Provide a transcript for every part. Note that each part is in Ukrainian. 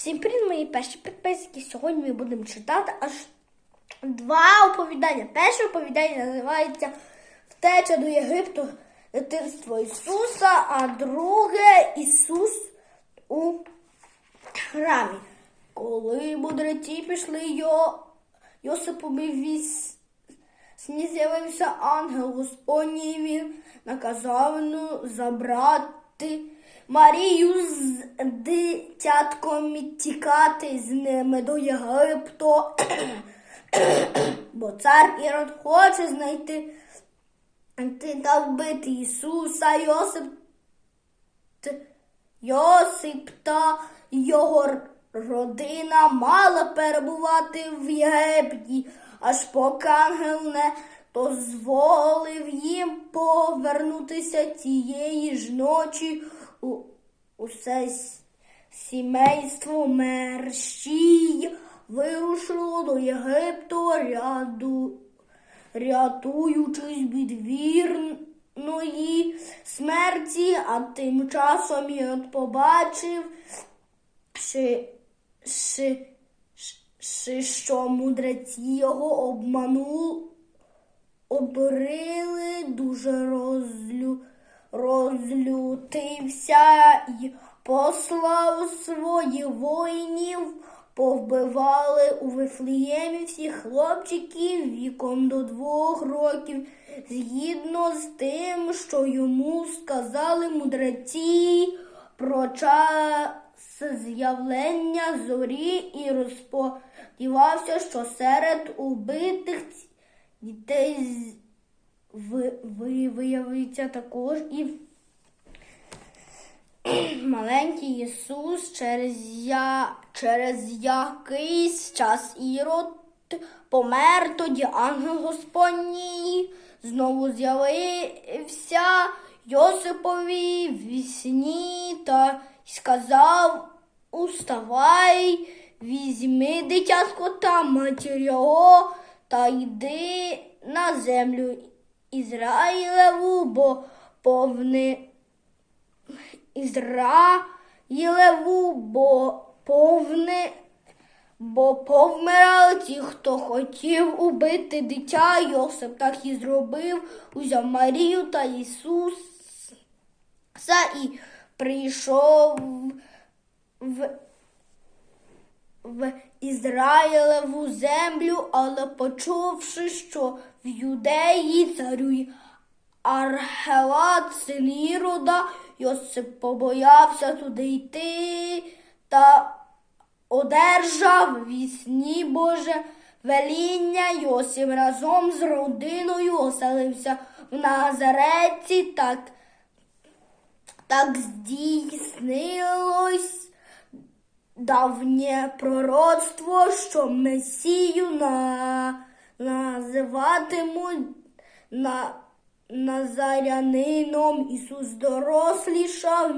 Всім привіт, мої перші підписники. Сьогодні ми будемо читати аж два оповідання. Перше оповідання називається Втеча до Єгипту, дитинство Ісуса, а друге Ісус у храмі. Коли мудреці пішли йо, Йосипові віс, сні з'явився ангел Господній, він наказав ну, забрати Марію з дитятком тікати з ними до Єгипту. Бо цар Ірод хоче знайти та вбити Ісуса, Йосип, Йосип та його родина мала перебувати в Єгипті, аж поки ангел не дозволив їм повернутися цієї ж ночі у усе сімейство мерщій вирушило до Єгипту ряду, рятуючись від вірної смерті, а тим часом Ірод побачив, що, що, що, що мудреці його обманули обрили, дуже розлю, розлютився і послав своїх воїнів, повбивали у Вифлеємі всіх хлопчиків віком до двох років, згідно з тим, що йому сказали мудреці про час з'явлення зорі і розподівався, що серед убитих дітей ви- ви- виявиться також і маленький Ісус, через, я, через якийсь час Ірод помер, тоді ангел Господній знову з'явився Йосипові в вісні та сказав Уставай, візьми дитятко та матір його та йди на землю Ізраїлеву, бо повне Ізраїлеву, бо повне, бо повмирали ті, хто хотів убити дитя. Йосип так і зробив, узяв Марію та Ісуса і прийшов в в Ізраїлеву землю, але почувши, що в юдеї царює Архелат, син Ірода, Йосип побоявся туди йти та одержав вісні Боже веління. Йосип разом з родиною оселився в Назареті, так, так здійснилось давнє пророцтво, що Месію на, називатимуть на, Назарянином. Ісус дорослішав,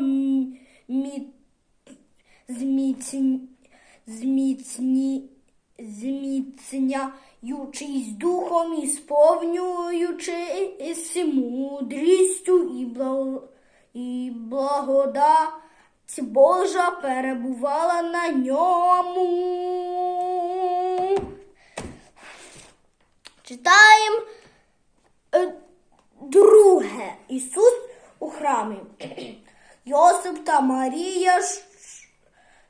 зміцняючись духом і сповнюючись мудрістю і, благо, і благодать Божа перебувала на ньому. Читаємо е, друге. Ісус у храмі. Йосип та Марія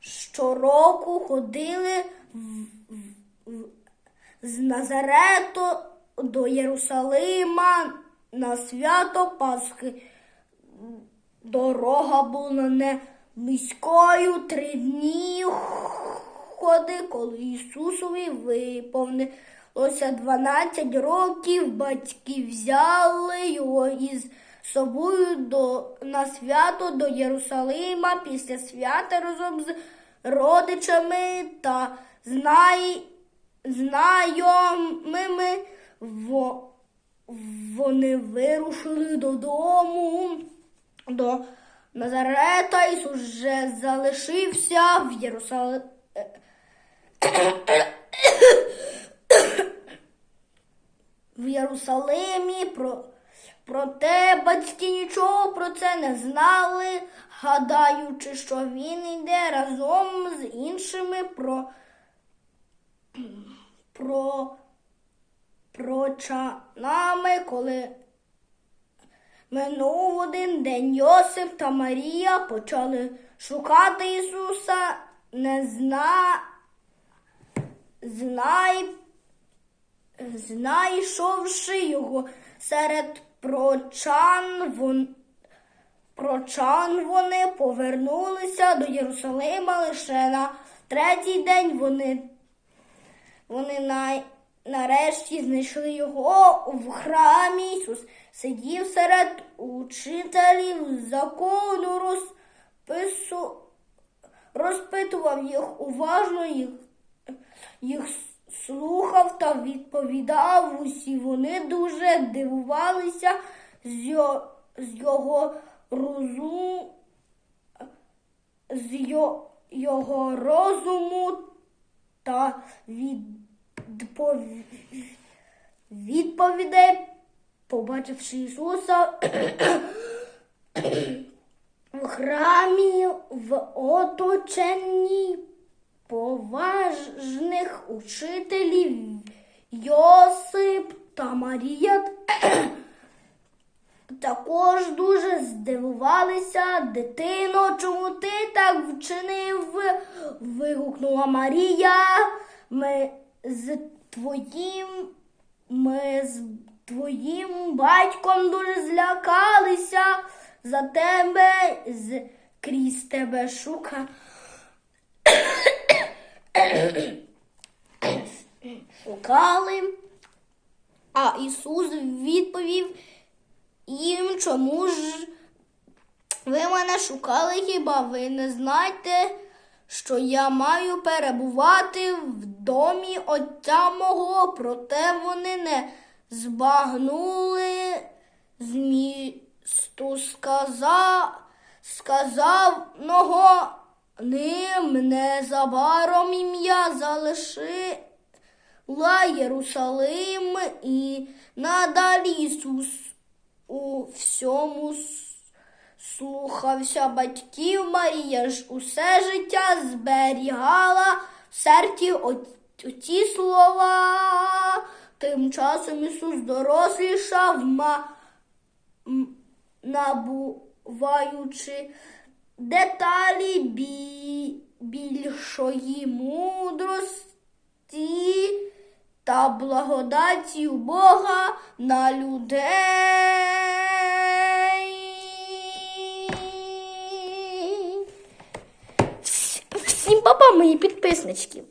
щороку ходили з Назарету до Єрусалима на свято Пасхи. Дорога була не близькою три дні ходи, коли Ісусові виповнилося 12 років, батьки взяли його із собою до, на свято до Єрусалима після свята разом з родичами та знай, знайомими. Во, вони вирушили додому до Назарета Ісус вже залишився в Єрусалимі. В Єрусалимі про Проте батьки нічого про це не знали, гадаючи, що він йде разом з іншими про, про, прочанами, коли минув один день Йосип та Марія почали шукати Ісуса, не зна, знай, знайшовши його серед прочан, вон, прочан вони повернулися до Єрусалима лише на третій день. Вони, вони на, нарешті знайшли його в храмі. Ісус сидів серед учителів закону, розпису, розпитував їх уважно, їх їх слухав та відповідав усі. Вони дуже дивувалися з його, з його розуму, з його, розуму та відпов... відповідей, побачивши Ісуса в храмі в оточенні поважних учителів Йосип та Марія також дуже здивувалися. Дитино, чому ти так вчинив? вигукнула Марія. Ми з твоїм, ми з твоїм батьком дуже злякалися за тебе, з крізь тебе шука. шукали. А Ісус відповів їм, чому ж ви мене шукали, хіба ви не знаєте, що я маю перебувати в домі Отця мого, проте вони не збагнули змісту сказа, сказаного. Ним незабаром ім'я залишила Єрусалим і надалі Ісус у всьому слухався батьків. Марія ж усе життя зберігала в серці оці слова. Тим часом Ісус дорослішав, ма, набуваючи деталі бі, більшої мудрості та благодаті Бога на людей. Папа, мої підписнички.